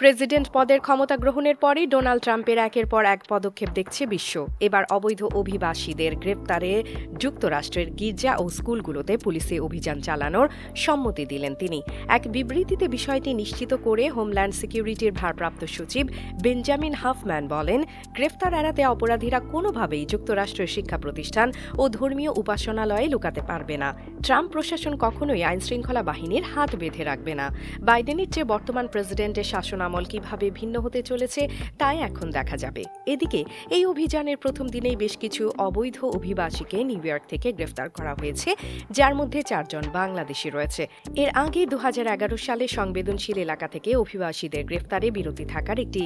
President পদের ক্ষমতা গ্রহণের পরই ডোনাল্ড ট্রাম্পের একের পর এক পদক্ষেপ দেখছে বিশ্ব। এবার অবৈধ অভিবাসীদের গ্রেপ্তারে যুক্তরাষ্ট্রের গির্জা ও স্কুলগুলোতে পুলিশে অভিযান চালানোর সম্মতি দিলেন তিনি। এক বিবৃতিতে বিষয়টি নিশ্চিত করে হোমল্যান্ড সিকিউরিটির ভারপ্রাপ্ত সচিব বেঞ্জামিন হাফম্যান বলেন গ্রেফতার এড়াতে অপরাধীরা কোনোভাবেই যুক্তরাষ্ট্রের শিক্ষা প্রতিষ্ঠান ও ধর্মীয় উপাসনালয়ে লুকাতে পারবে না। ট্রাম্প প্রশাসন কখনোই আইনশৃঙ্খলা বাহিনীর হাত বেঁধে রাখবে না। বাইডেনের চেয়ে বর্তমান প্রেসিডেন্টের শাসনামল কীভাবে ভিন্ন হতে চলেছে, তাই এখন দেখা যাবে। এদিকে, এই অভিযানের প্রথম দিনেই বেশ কিছু অবৈধ অভিবাসীকে নিউ ইয়র্ক থেকে গ্রেফতার করা হয়েছে, যার মধ্যে চারজন বাংলাদেশি রয়েছে। এর আগে দু হাজার এগারো সালে সংবেদনশীল এলাকা থেকে অভিবাসীদের গ্রেফতারে বিরতি থাকার একটি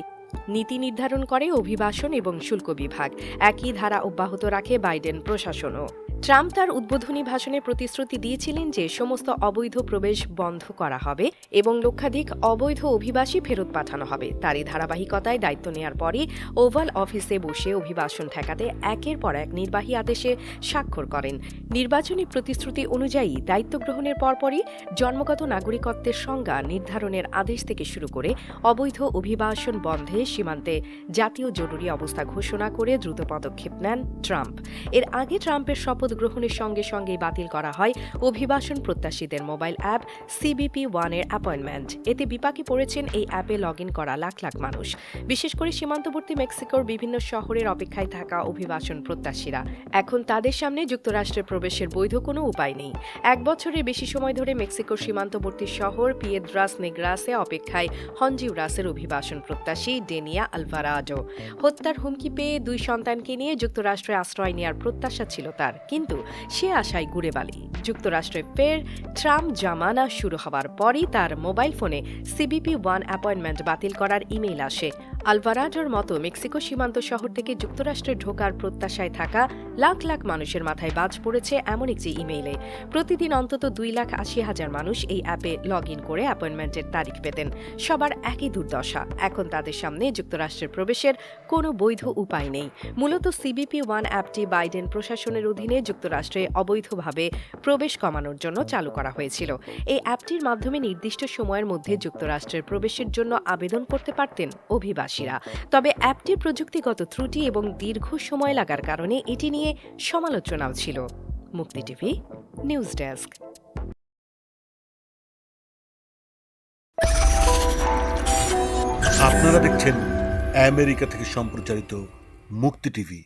নীতি নির্ধারণ করে অভিবাসন এবং শুল্ক বিভাগ। একই ধারা অব্যাহত রাখে বাইডেন প্রশাসনও। ট্রাম্প তার উদ্বোধনী ভাষণে প্রতিশ্রুতি দিয়েছিলেন যে সমস্ত অবৈধ প্রবেশ বন্ধ করা হবে এবং লক্ষাধিক অবৈধ অভিবাসী ফেরত পাঠানো হবে। তারই ধারাবাহিকতায় দায়িত্ব নেওয়ার পরই ওভাল অফিসে বসে অভিবাসন ঠেকাতে একের পর এক নির্বাহী আদেশে স্বাক্ষর করেন। নির্বাচনী প্রতিশ্রুতি অনুযায়ী দায়িত্ব গ্রহণের পরপরই জন্মগত নাগরিকত্বের সংজ্ঞা নির্ধারণের আদেশ থেকে শুরু করে অবৈধ অভিবাসন বন্ধে সীমান্তে জাতীয় জরুরি অবস্থা ঘোষণা করে দ্রুত পদক্ষেপ নেন ট্রাম্প। এর আগে ট্রাম্পের শপথ গ্রহণের সঙ্গে সঙ্গেই বাতিল করা হয় অভিবাসন প্রত্যাশীদের মোবাইল অ্যাপ সিবিপি ওয়ানের অ্যাপয়েন্টমেন্ট। এতে বিপাকে পড়েছেন এই অ্যাপে লগ করা লাখ লাখ মানুষ। বিশেষ করে সীমান্তবর্তী মেক্সিকোর বিভিন্ন শহরের অপেক্ষায় থাকা অভিবাসন প্রত্যাশীরা। এখন তাদের সামনে যুক্তরাষ্ট্রে প্রবেশের বৈধ কোনো উপায় নেই। এক বছরের বেশি সময় ধরে মেক্সিকোর সীমান্তবর্তী শহর পিয়েদ্রাস নেগ্রাসে অপেক্ষায় হনজিউরাসের অভিবাসন প্রত্যাশী ডেনিয়া আলভারাডো হত্যার হুমকি পেয়ে দুই সন্তানকে নিয়ে যুক্তরাষ্ট্রে আশ্রয় নেওয়ার প্রত্যাশা ছিল তার। কিন্তু সে আশায় ঘুরে বালি। যুক্তরাষ্ট্রে ফের ট্রাম্প জামানা শুরু হওয়ার পরই তার মোবাইল ফোনে সিবিপি ওয়ান অ্যাপয়েন্টমেন্ট বাতিল করার ইমেইল আসে। আলভারাডোর মতো মেক্সিকো সীমান্ত শহর থেকে যুক্তরাষ্ট্রে ঢোকার প্রত্যাশায় থাকা লাখ লাখ মানুষের মাথায় বাজ পড়েছে এমন একটি ইমেইলে। প্রতিদিন অন্তত দুই লাখ আশি হাজার মানুষ এই অ্যাপে লগ ইন করে অ্যাপয়েন্টমেন্টের তারিখ পেতেন। সবার একই দুর্দশা। এখন তাদের সামনে যুক্তরাষ্ট্রের প্রবেশের কোনো বৈধ উপায় নেই। মূলত সিবিপি ওয়ান অ্যাপটি বাইডেন প্রশাসনের অধীনে যুক্তরাষ্ট্রে অবৈধভাবে প্রবেশ কমানোর জন্য চালু করা হয়েছিল। এই অ্যাপটির মাধ্যমে নির্দিষ্ট সময়ের মধ্যে যুক্তরাষ্ট্রের প্রবেশের জন্য আবেদন করতে পারতেন অভিবাসীরা তবে অ্যাপটির প্রযুক্তিগত ত্রুটি এবং দীর্ঘ সময় লাগার কারণে এটি নিয়ে সমালোচনাও ছিল। মুক্তি টিভি, নিউজ ডেস্ক। আপনারা দেখছেন আমেরিকা থেকে সম্প্রচারিত মুক্তি টিভি।